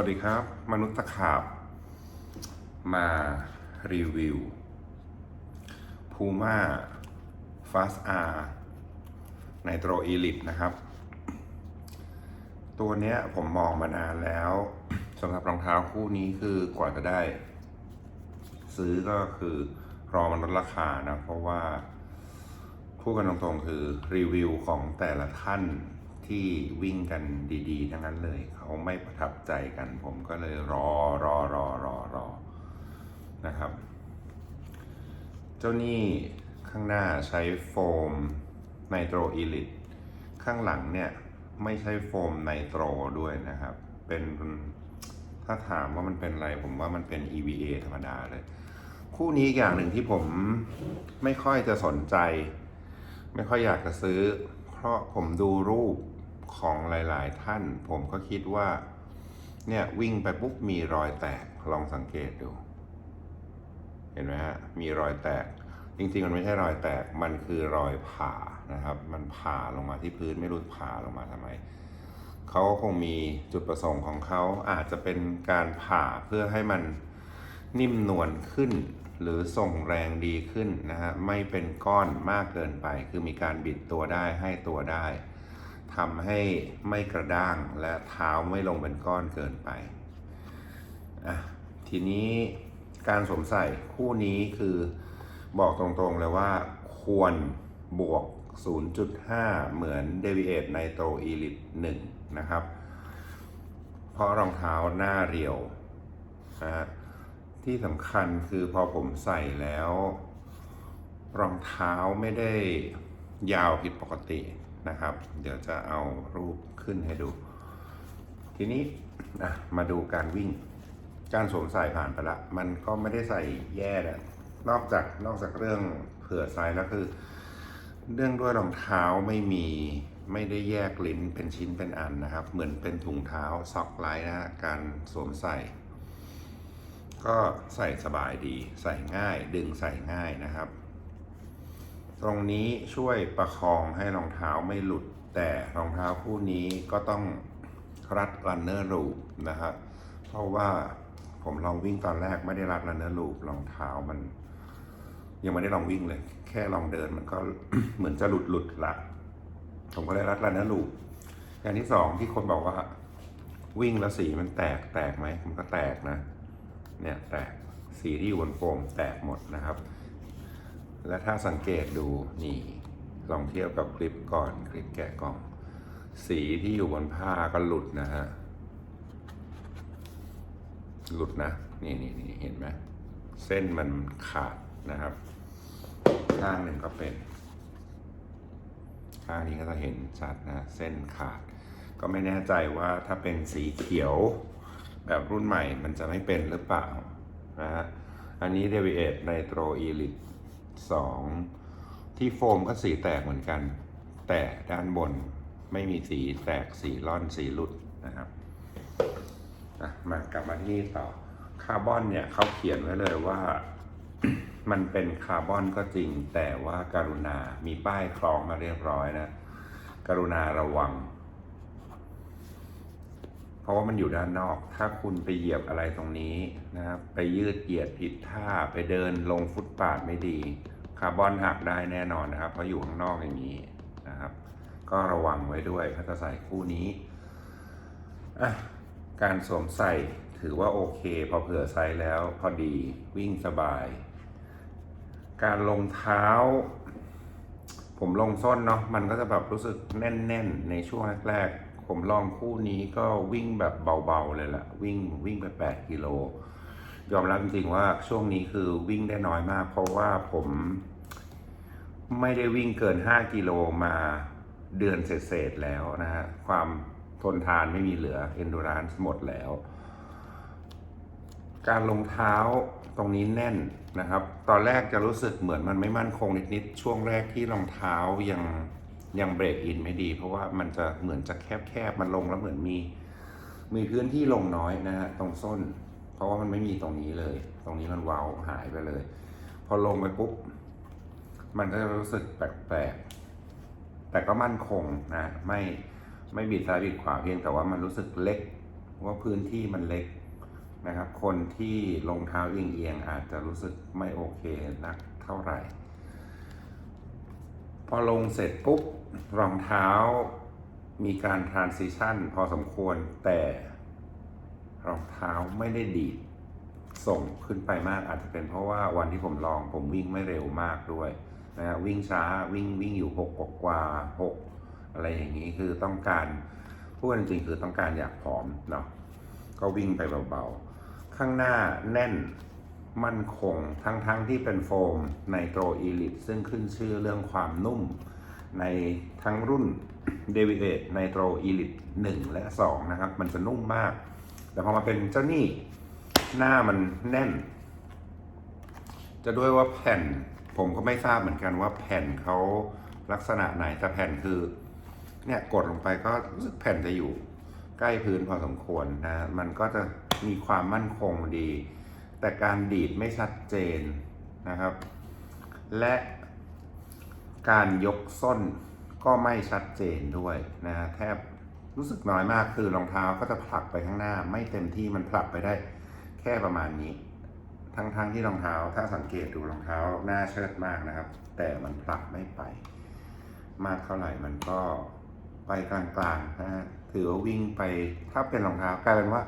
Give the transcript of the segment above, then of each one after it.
วัสดีครับ มนุษย์ตะขาบ มารีวิว Puma Fast R Nitro Elite นะครับ ตัวเนี้ยผมมองมานานแล้วสำหรับรองเท้าคู่นี้คือกว่าจะได้ ซื้อก็คือรอมันลดราคานะ เพราะว่าพูดกันตรงๆคือรีวิวของแต่ละท่าน ที่วิ่งกันดีๆ ทั้งนั้นเลย เขาไม่ประทับใจกัน ผมก็เลยรอรอรอรอรอนะครับ เจ้านี่ข้างหน้าใช้โฟมไนโตรอีลิตข้างหลังเนี่ยไม่ใช่โฟมไนโตรด้วยนะครับ เป็นถ้าถามว่ามันเป็นอะไรผมว่ามันเป็น EVA ธรรมดาเลย คู่นี้อีกอย่างหนึ่งที่ผมไม่ค่อยจะสนใจ ไม่ค่อยอยากจะซื้อ เพราะผมดูรูป ของหลาย ๆ ท่าน ผมก็คิดว่า เนี่ยวิ่งไปปุ๊บมีรอยแตกลองสังเกตดู เห็นไหมฮะมีรอยแตก จริง ๆ มันไม่ใช่รอยแตกมันคือรอยผ่านะครับ มันผ่าลงมาที่พื้นไม่รู้ผ่าลงมาทำไมเขาก็คงมีจุดประสงค์ของเขาอาจจะเป็นการผ่าเพื่อให้มันนิ่มนวลขึ้น หรือส่งแรงดีขึ้นนะฮะไม่เป็นก้อนมากเกินไป คือมีการบิดตัวได้ให้ตัวได้ ทำให้ไม่กระด้างและเท้าไม่ลงเป็นก้อนเกินไปอะทีนี้การสวมใส่คู่นี้คือบอกตรงๆเลยว่าควรบวก 0.5 เหมือน Deviate Nitro Elite 1 นะครับ เพราะรองเท้าหน้าเรียวนะฮะที่สำคัญคือพอผมใส่แล้ว รองเท้าไม่ได้ยาวผิดปกติ นะครับ เดี๋ยวจะเอารูปขึ้นให้ดู ทีนี้มาดูการวิ่ง การสวมใส่ผ่านไปละ มันก็ไม่ได้ใส่แย่นะนอกจากนอกจากเรื่องเผื่อไซส์แล้วคือ เรื่องด้วยรองเท้าไม่มีไม่ได้แยกลิ้นเป็นชิ้นเป็นอันนะครับ เหมือนเป็นถุงเท้าซ็อกไลท์นะ การสวมใส่ ก็ใส่สบายดี ใส่ง่าย ดึงใส่ง่ายนะครับ ตรงนี้ช่วยประคองให้รองเท้าไม่หลุด แต่รองเท้าคู่นี้ก็ต้องรัดรันเนอร์ลูปนะครับเพราะว่าผมลองวิ่งตอนแรกไม่ได้รัดรันเนอร์ลูปรองเท้ามัน ยังไม่ได้ลองวิ่งเลย แค่ลองเดินมันก็เหมือนจะหลุดหลุดละผมก็เลยรัดรันเนอร์ลูปอย่างที่สองที่คนบอกว่า วิ่งแล้วสีมันแตกแตกไหมมันก็แตกนะ เนี่ยแตกสีที่อยู่บนโฟมแตกหมดนะครับ และถ้าสังเกตดูนี่ลองเทียบกับคลิปก่อนคลิปแกะกล่อง สีที่อยู่บนผ้าก็หลุดนะฮะ หลุดนะ นี่นี่นี่เห็นไหมเส้นมันขาดนะครับ ข้างหนึ่งก็เป็น ข้างนี้ก็จะเห็นชัดนะ เส้นขาด ก็ไม่แน่ใจว่าถ้าเป็นสีเขียว แบบรุ่นใหม่มันจะไม่เป็นหรือเปล่านะฮะ อันนี้ Deviate Nitro Elite 2ที่โฟมก็สีแตกเหมือนกัน แต่ด้านบนไม่มีสีแตกสีร่อนสีหลุดนะครับมากลับมาที่นี่ต่อคาร์บอนเนี่ยเขาเขียนไว้เลยว่ามันเป็นคาร์บอนก็จริง แต่ว่าการุณา มีป้ายคล้องมาเรียบร้อยนะ กรุณาระวัง เพราะว่ามันอยู่ด้านนอก ถ้าคุณไปเหยียบอะไรตรงนี้นะครับ ไปยืดเหยียดผิดท่า ไปเดินลงฟุตปาดไม่ดี คาร์บอนหักได้แน่นอนนะครับ เพราะอยู่ข้างนอกอย่างนี้นะครับ ก็ระวังไว้ด้วยถ้าจะใส่คู่นี้อะการสวมใส่ถือว่าโอเค พอเผื่อไซส์แล้วพอดีวิ่งสบาย การลงเท้า ผมลงส้นเนาะมันก็จะแบบรู้สึกแน่น ๆ ในช่วงแรกๆ ผมลองคู่นี้ก็วิ่งแบบเบาๆเลยล่ะวิ่งวิ่งไป 8 กิโล ยอมรับจริงๆว่าช่วงนี้คือวิ่งได้น้อยมาก เพราะว่าผมไม่ได้วิ่งเกิน 5 กิโลมาเดือนเศษๆแล้วนะฮะ ความทนทานไม่มีเหลือ endurance หมดแล้ว การลงเท้าตรงนี้แน่นนะครับ ตอนแรกจะรู้สึกเหมือนมันไม่มั่นคงนิดๆ ช่วงแรกที่รองเท้ายัง ยังเบรกอินไม่ดี เพราะว่ามันจะเหมือนจะแคบๆ มันลงแล้วเหมือนมี มีพื้นที่ลงน้อยนะฮะตรงส้น เพราะว่ามันไม่มีตรงนี้เลย ตรงนี้มันเว้าหายไปเลย พอลงไปปุ๊บ มันก็จะรู้สึกแปลกๆ แต่ก็มั่นคงนะไม่ไม่บิดซ้ายบิดขวาเพียงแต่ว่ามันรู้สึกเล็กว่าพื้นที่มันเล็กนะครับ คนที่รองเท้าเอียงๆอาจจะรู้สึกไม่โอเคนักเท่าไหร่ อลงเสร็จปุ๊บรองเท้ามีการ transition พอสมควรแต่รองเท้าไม่ได้ดีดส่งขึ้นไปมากอาจจะเป็นเพราะว่าวันที่ผมลองผมวิ่งไม่เร็วมากด้วยนะวิ่งช้าวิ่งวิ่งอยู่หกกว่าหกอะไรอย่างนี้คือต้องการพูดจริงๆคือต้องการอยากผอมเนาะก็วิ่งไปเบาๆ ข้างหน้าแน่น มั่นคง ทั้งๆทที่เป็นโฟมไนโตรอีลิตซึ่งขึ้นชื่อเรื่องความนุ่ม ในทั้งรุ่น d e v i a t e ไนโตรอีลิต1และ 2 นะครับ มันจะนุ่มมาก แต่พอมาเป็นเจ้านี่หน้ามันแน่น จะด้วยว่าแผ่น ผมก็ไม่ทราบเหมือนกันว่าแผ่นเขาลักษณะไหนแต่แผ่นคือเนี่ยกดลงไปก็รู้สึกแผ่นจะอยู่ใกล้พื้นพอสมควรนะ มันก็จะมีความมั่นคงดี แต่การดีดไม่ชัดเจนนะครับ และการยกส้นก็ไม่ชัดเจนด้วยนะแทบรู้สึกน้อยมากคือรองเท้าก็จะผลักไปข้างหน้า ไม่เต็มที่มันผลักไปได้แค่ประมาณนี้ ทั้งๆทที่รองเท้าถ้าสังเกตดูรองเท้าหน้าเชิดมากนะครับ แต่มันผลักไม่ไป มากเท่าไหร่มันก็ไปกลางๆนะฮะถือว่าวิ่งไปถ้าเป็นรองเท้ากลายเป็นว่า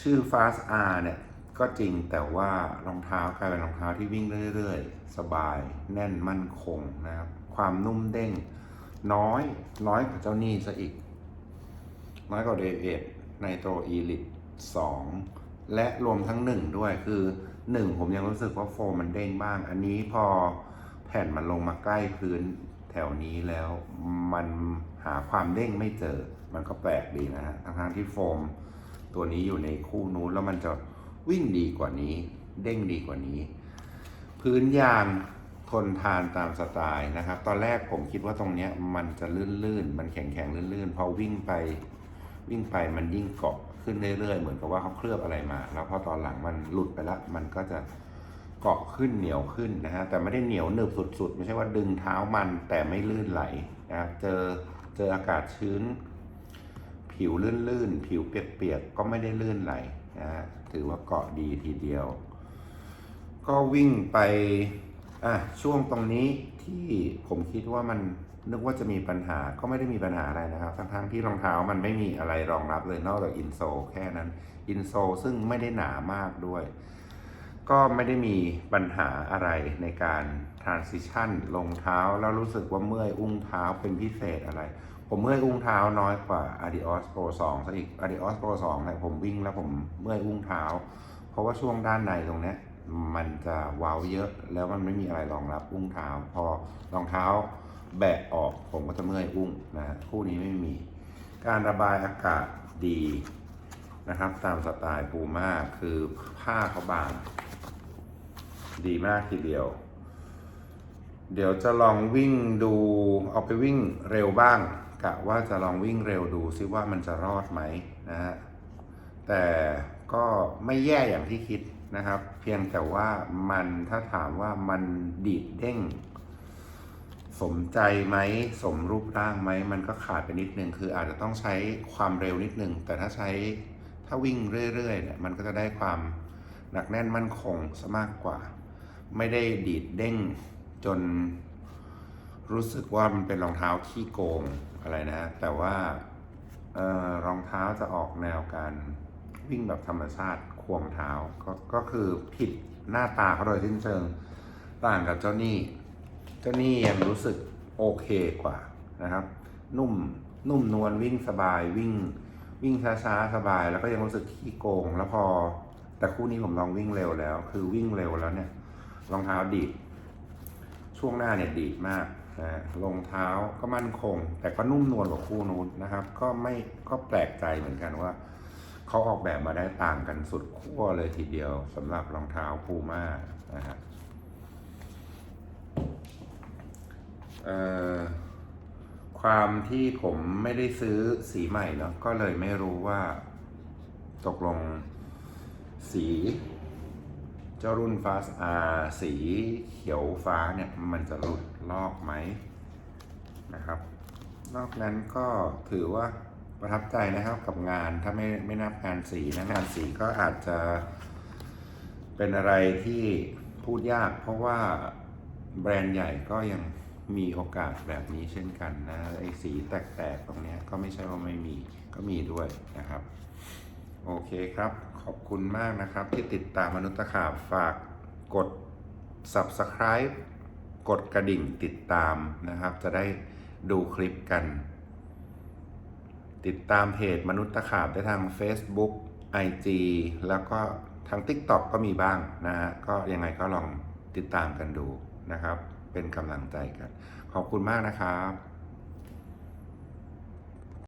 ชื่อ Fast R เนี่ย ก็จริงแต่ว่ารองเท้ากลายเป็นรองเท้าที่วิ่งเรื่อยๆ สบาย แน่นมั่นคงนะครับ ความนุ่มเด้ง น้อย น้อยกว่าเจ้านี่ซะอีก น้อยกว่าเดวิดในโตรอีลิต2และรวมทั้ง1ด้วยคือ1ผมยังรู้สึกว่าโฟมมันเด้งบ้าง อันนี้พอแผ่นมันลงมาใกล้พื้นแถวนี้แล้วมันหาความเด้งไม่เจอ มันก็แปลกดีนะฮะทั้งที่โฟมตัวนี้อยู่ในคู่นู้นแล้วมันจะ วิ่งดีกว่านี้ เด้งดีกว่านี้ พื้นยางทนทานตามสไตล์นะครับ ตอนแรกผมคิดว่าตรงเนี้ยมันจะลื่นๆ มันแข็งๆ ลื่นๆ พอวิ่งไปวิ่งไปมันยิ่งเกาะขึ้นเรื่อยๆ เหมือนกับว่าเขาเคลือบอะไรมา แล้วพอตอนหลังมันหลุดไปแล้วมันก็จะเกาะขึ้นเหนียวขึ้นนะฮะ แต่ไม่ได้เหนียวหนึบสุดๆ ไม่ใช่ว่าดึงเท้ามันแต่ไม่ลื่นไหลนะครับ เจอเจออากาศชื้น ผิวลื่นๆ ผิวเปียกๆ ก็ไม่ได้ลื่นไหลนะฮะ ถือว่าเกาะดีทีเดียว ก็วิ่งไปอะช่วงตรงนี้ที่ผมคิดว่ามันนึกว่าจะมีปัญหาก็ไม่ได้มีปัญหาอะไรนะครับ ทั้งๆที่รองเท้ามันไม่มีอะไรรองรับเลยนอกจากอินโซลแค่นั้น อินโซลซึ่งไม่ได้หนามากด้วย ก็ไม่ได้มีปัญหาอะไรในการ transition ลงเท้าแล้วรู้สึกว่าเมื่อยอุ้งเท้าเป็นพิเศษอะไร ผมเมื่อยอุ้งเท้าน้อยกว่า Adios Pro 2ซะอีก Adios Pro 2เนี่ยผมวิ่งแล้วผมเมื่อยอุ้งเท้า เพราะว่าช่วงด้านในตรงเนี้ยมันจะว้าเยอะแล้วมันไม่มีอะไรรองรับอุ้งเท้า พอรองเท้าแบะออกผมก็จะเมื่อยอุ้งนะฮะคู่นี้ไม่มี การระบายอากาศดีนะครับตามสไตล์ปูม่าคือผ้าเขาบาง ดีมากทีเดียว เดี๋ยวจะลองวิ่งดูเอาไปวิ่งเร็วบ้าง กะว่าจะลองวิ่งเร็วดูซิว่ามันจะรอดไหมนะฮะแต่ก็ไม่แย่อย่างที่คิดนะครับ เพียงแต่ว่ามันถ้าถามว่ามันดีดเด้ง สมใจไหมสมรูปร่างไหมมันก็ขาดไปนิดนึงคืออาจจะต้องใช้ความเร็วนิดนึง แต่ถ้าใช้ถ้าวิ่งเรื่อยๆเนี่ยมันก็จะได้ความหนักแน่นมั่นคงซะมากกว่า ไม่ได้ดีดเด้งจน รู้สึกว่ามันเป็นรองเท้าขี้โกงอะไรนะ แต่ว่าออรองเท้าจะออกแนวการวิ่งแบบธรรมชาติควงเท้าก็ก็คือผิดหน้าตาเขาโดยสิ้นเชิงต่างกับเจ้านี่ เจ้านี่ยังรู้สึกโอเคกว่านะครับ นุ่มนุ่มนวลวิ่งสบายวิ่งวิ่งช้าๆสบายแล้วก็ยังรู้สึกขี้โกง แล้วพอ แต่คู่นี้ผมลองวิ่งเร็วแล้ว คือวิ่งเร็วแล้วเนี่ยรองเท้าดีดช่วงหน้าเนี่ยดีดมาก รองเท้าก็มั่นคง แต่ก็นุ่มนวลกว่าคู่นู้นนะครับ ก็ไม่ก็แปลกใจเหมือนกันว่าเขาออกแบบมาได้ต่างกันสุดขั้วเลยทีเดียวสำหรับรองเท้าพูม่านะฮะเอ่อความที่ผมไม่ได้ซื้อสีใหม่เนาะก็เลยไม่รู้ว่าตกลงสี เจ้ารุ่น Fast R สีเขียวฟ้าเนี่ยมันจะหลุดลอกไหมนะครับ นอกนั้นก็ถือว่าประทับใจนะครับกับงานถ้าไม่ไม่นับงานสีนะงานสีก็อาจจะเป็นอะไรที่พูดยาก เพราะว่าแบรนด์ใหญ่ก็ยังมีโอกาสแบบนี้เช่นกันนะไอ้สีแตกๆตรงนี้ก็ไม่ใช่ว่าไม่มีก็มีด้วยนะครับ โอเคครับ อบคุณมากนะครับ ที่ติดตามมนุษย์ตะขาบฝากกด subscribe กดกระดิ่งติดตามนะครับ จะได้ดูคลิปกัน ติดตามเพจมนุษย์ตะขาบได้ทาง Facebook IG แล้วก็ทาง TikTok ก็มีบ้างนะฮะก็ยังไงก็ลองติดตามกันดูนะครับ เป็นกำลังใจกัน ขอบคุณมากนะครับ